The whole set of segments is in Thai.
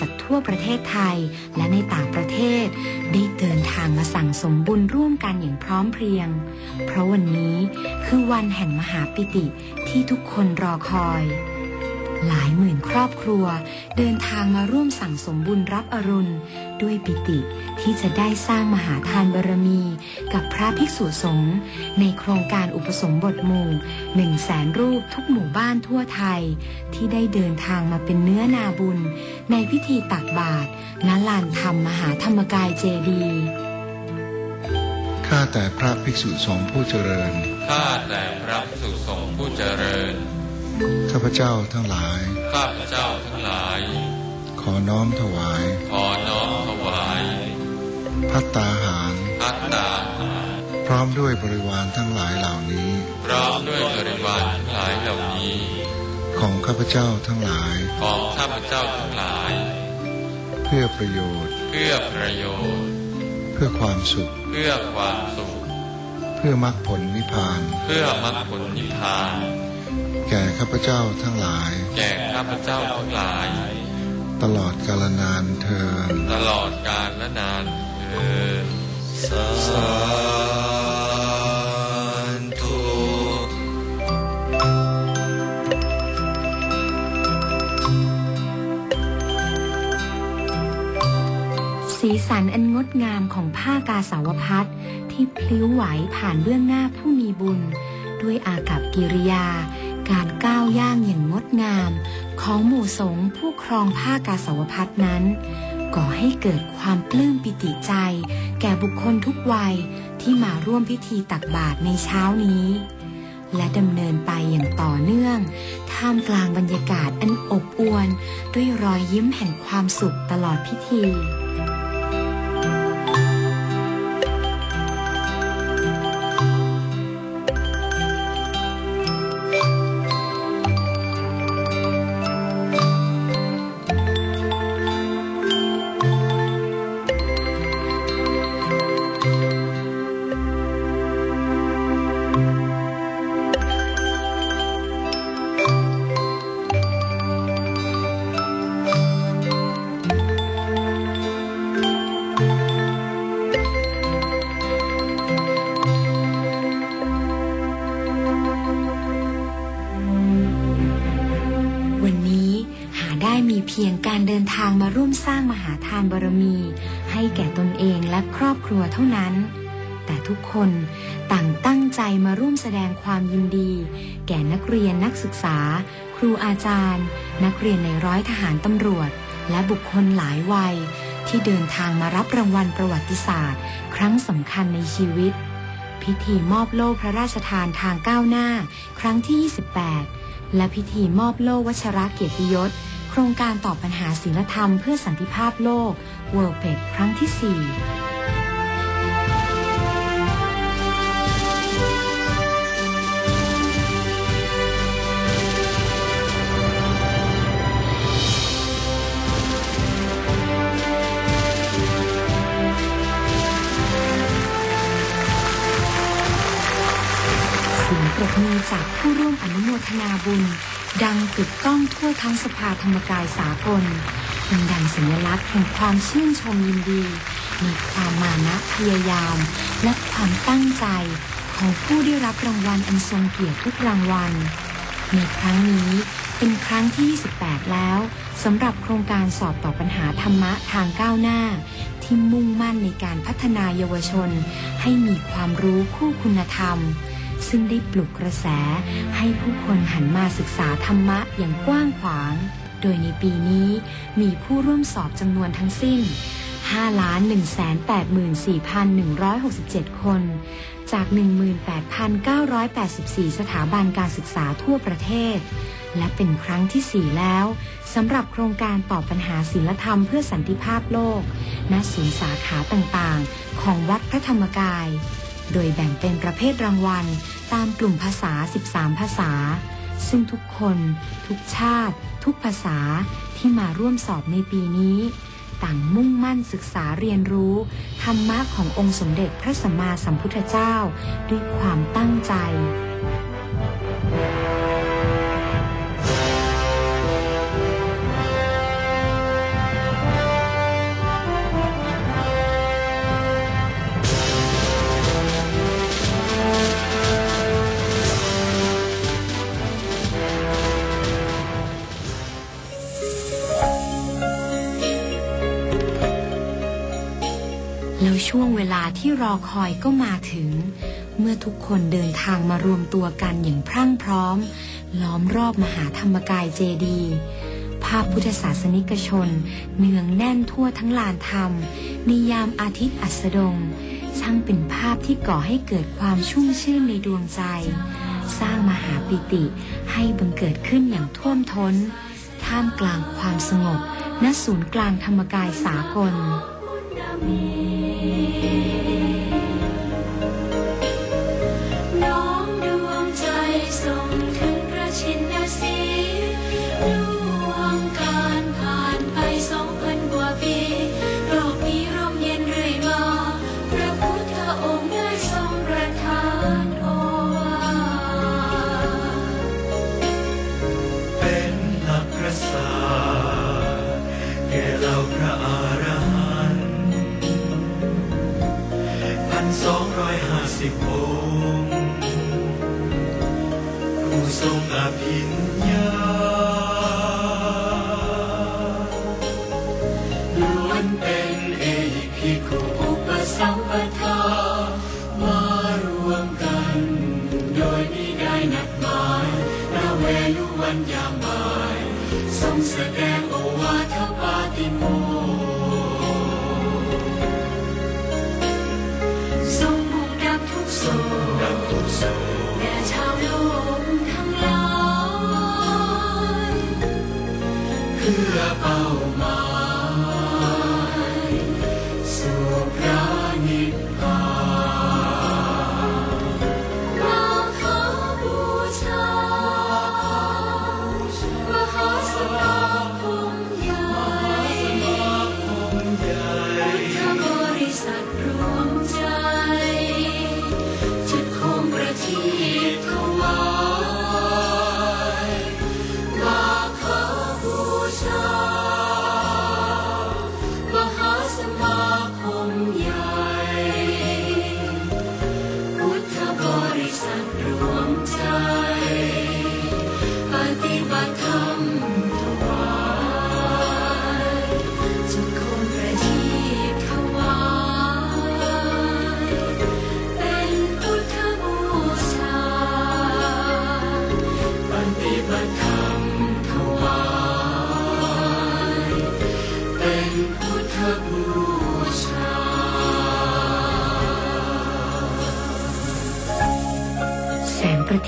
จากทั่วประเทศไทย และในต่างประเทศ ได้เดินทางมาสั่งสมบุญร่วมกันอย่างพร้อมเพรียง เพราะวันนี้คือวันแห่งมหาปิติที่ทุกคนรอคอย หลายหมื่นครอบครัว เดินทางมาร่วมสั่งสมบุญรับอรุณ ด้วยปิติที่จะได้สร้างมหาทานบารมี กับพระภิกษุสงฆ์ในโครงการอุปสมบทหมู่หนึ่งแสนรูปทุกหมู่บ้านทั่วไทย ที่ได้เดินทางมาเป็นเนื้อนาบุญ ในพิธีตักบาตรณลานธรรมมหาธรรมกายเจดีย์ข้าแต่พระภิกษุสงฆ์ผู้เจริญข้าแต่พระภิกษุสงฆ์ผู้เจริญ ข้าพเจ้าทั้งหลาย ข้าพเจ้าทั้งหลาย ขอน้อมถวาย ขอน้อมถวาย พัตตาหารพัตตาหาร พร้อมด้วยบริวารทั้งหลายเหล่านี้ พร้อมด้วยบริวารทั้งหลายเหล่านี้ ของข้าพเจ้าทั้งหลาย ของข้าพเจ้าทั้งหลาย เพื่อประโยชน์ เพื่อประโยชน์ เพื่อความสุข เพื่อความสุข เพื่อมรรคผลนิพพาน เพื่อมรรคผลนิพพาน แก่ข้าพเจ้าทั้งหลาย แก่ข้าพเจ้าทั้งหลาย ตลอดกาลนานเทินตลอดกาลและนานเทินสาธุสีสันอันงดงามของผ้ากาสาวพัดที่พลิ้วไหวผ่านเบื้องหน้าผู้มีบุญ ด้วยอากับกิริยา การก้าวย่างอย่างงดงาม ของหมู่สงฆ์ผู้ครองผ้ากาสาวพัดนั้น ก่อให้เกิดความปลื้มปิติใจ แก่บุคคลทุกวัยที่มาร่วมพิธีตักบาตรในเช้านี้ และดำเนินไปอย่างต่อเนื่อง ท่ามกลางบรรยากาศอันอบอวลด้วยรอยยิ้มแห่งความสุขตลอดพิธี พียงการเดินทางมาร่วมสร้างมหาทานบารมี ให้แก่ตนเองและครอบครัวเท่านั้น แต่ทุกคนต่างตั้งใจมาร่วมแสดงความยินดี แก่นักเรียนนักศึกษา ครูอาจารย์ นักเรียนในร้อยทหารตำรวจ และบุคคลหลายวัย ที่เดินทางมารับรางวัลประวัติศาสตร์ ครั้งสำคัญในชีวิต พิธีมอบโล่พระราชทานทางก้าวหน้า ครั้งที่ 28 และพิธีมอบโล่วัชระเกียรติยศ โครงการตอบปัญหาศีลธรรมเพื่อสันติภาพโลก World p e d ครั้งที่4เสียงปรบมือจากผู้ร่วมอนุโมทนาบุญ ดังกึกก้องทั่วทั้งสภาธรรมกายสากลเป็นดังสัญลักษณ์แห่งความชื่นชมยินดี มีความมานะพยายาม และความตั้งใจของผู้ได้รับรางวัลอันทรงเกียรติทุกรางวัล ในครั้งนี้เป็นครั้งที่ 28 แล้วสำหรับโครงการสอบต่อปัญหาธรรมะทางก้าวหน้า ที่มุ่งมั่นในการพัฒนาเยาวชน ให้มีความรู้คู่คุณธรรม ซึ่งได้ปลุกกระแสให้ผู้คนหันมาศึกษาธรรมะอย่างกว้างขวาง โดยในปีนี้มีผู้ร่วมสอบจำนวนทั้งสิ้น 5,184,167 คน จาก 18,984 สถาบันการศึกษาทั่วประเทศ และเป็นครั้งที่ 4 แล้วสำหรับโครงการตอบปัญหาศีลธรรมเพื่อสันติภาพโลก ณ ศูนย์สาขาต่างๆ ของวัดพระธรรมกาย โดยแบ่งเป็นประเภทรางวัล ตามกลุ่มภาษา 13 ภาษา ซึ่งทุกคน ทุกชาติ ทุกภาษาที่มาร่วมสอบในปีนี้ ต่างมุ่งมั่นศึกษาเรียนรู้ ธรรมะขององค์สมเด็จพระสัมมาสัมพุทธเจ้า ด้วยความตั้งใจ ช่วงเวลาที่รอคอยก็มาถึง เมื่อทุกคนเดินทางมารวมตัวกันอย่างพรั่งพร้อม ล้อมรอบมหาธรรมกายเจดีย์ภาพพุทธศาสนิกชน เนืองแน่นทั่วทั้งลานธรรมในยามอาทิตย์อัสดง ช่างเป็นภาพที่ก่อให้เกิดความชุ่มชื่นในดวงใจ สร้างมหาปิติให้บังเกิดขึ้นอย่างท่วมท้น ท่ามกลางความสงบณศูนย์กลางธรรมกายสากล น้ สิบองค์ผู้ทรงอภิญญาล้วนเป็นเอหิภิกขุอุปสัมปทา เ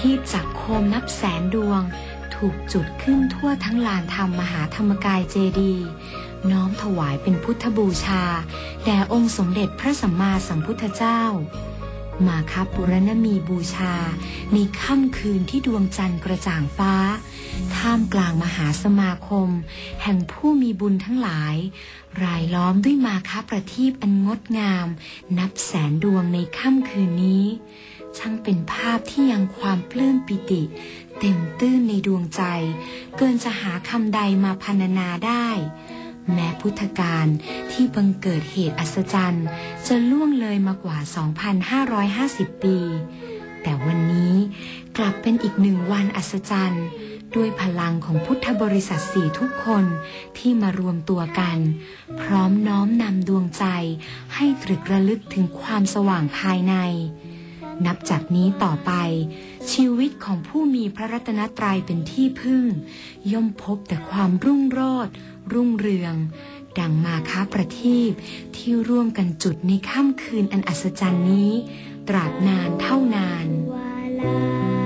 ทีปจากโคมนับแสนดวง ถูกจุดขึ้นทั่วทั้งลานธรรมมหาธรรมกายเจดีย์น้อมถวายเป็นพุทธบูชา แด่องค์สมเด็จพระสัมมาสัมพุทธเจ้า มาคับปุรณมีบูชา ในค่ำคืนที่ดวงจันทร์กระจ่างฟ้า ท่ามกลางมหาสมาคม แห่งผู้มีบุญทั้งหลาย รายล้อมด้วยมาคประทีปอันงดงาม นับแสนดวงในค่ำคืนนี้ ช่างเป็นภาพที่ยังความปลื้มปิติ เต็มตื้นในดวงใจ เกินจะหาคำใดมาพรรณนาได้ แม้พุทธการที่บังเกิดเหตุอัศจรรย์ จะล่วงเลยมากว่า 2,550 ปี แต่วันนี้กลับเป็นอีกหนึ่งวันอัศจรรย์ ด้วยพลังของพุทธบริษัทสี่ทุกคนที่มารวมตัวกัน พร้อมน้อมนำดวงใจให้ตรึกระลึกถึงความสว่างภายใน นับจากนี้ต่อไป ชีวิตของผู้มีพระรัตนตรัยเป็นที่พึ่ง ย่อมพบแต่ความรุ่งโรจน์รุ่งเรือง ดังมาค้าประทีปที่ร่วมกันจุดในค่ำคืนอันอัศจรรย์นี้ ตราบนานเท่านานาลา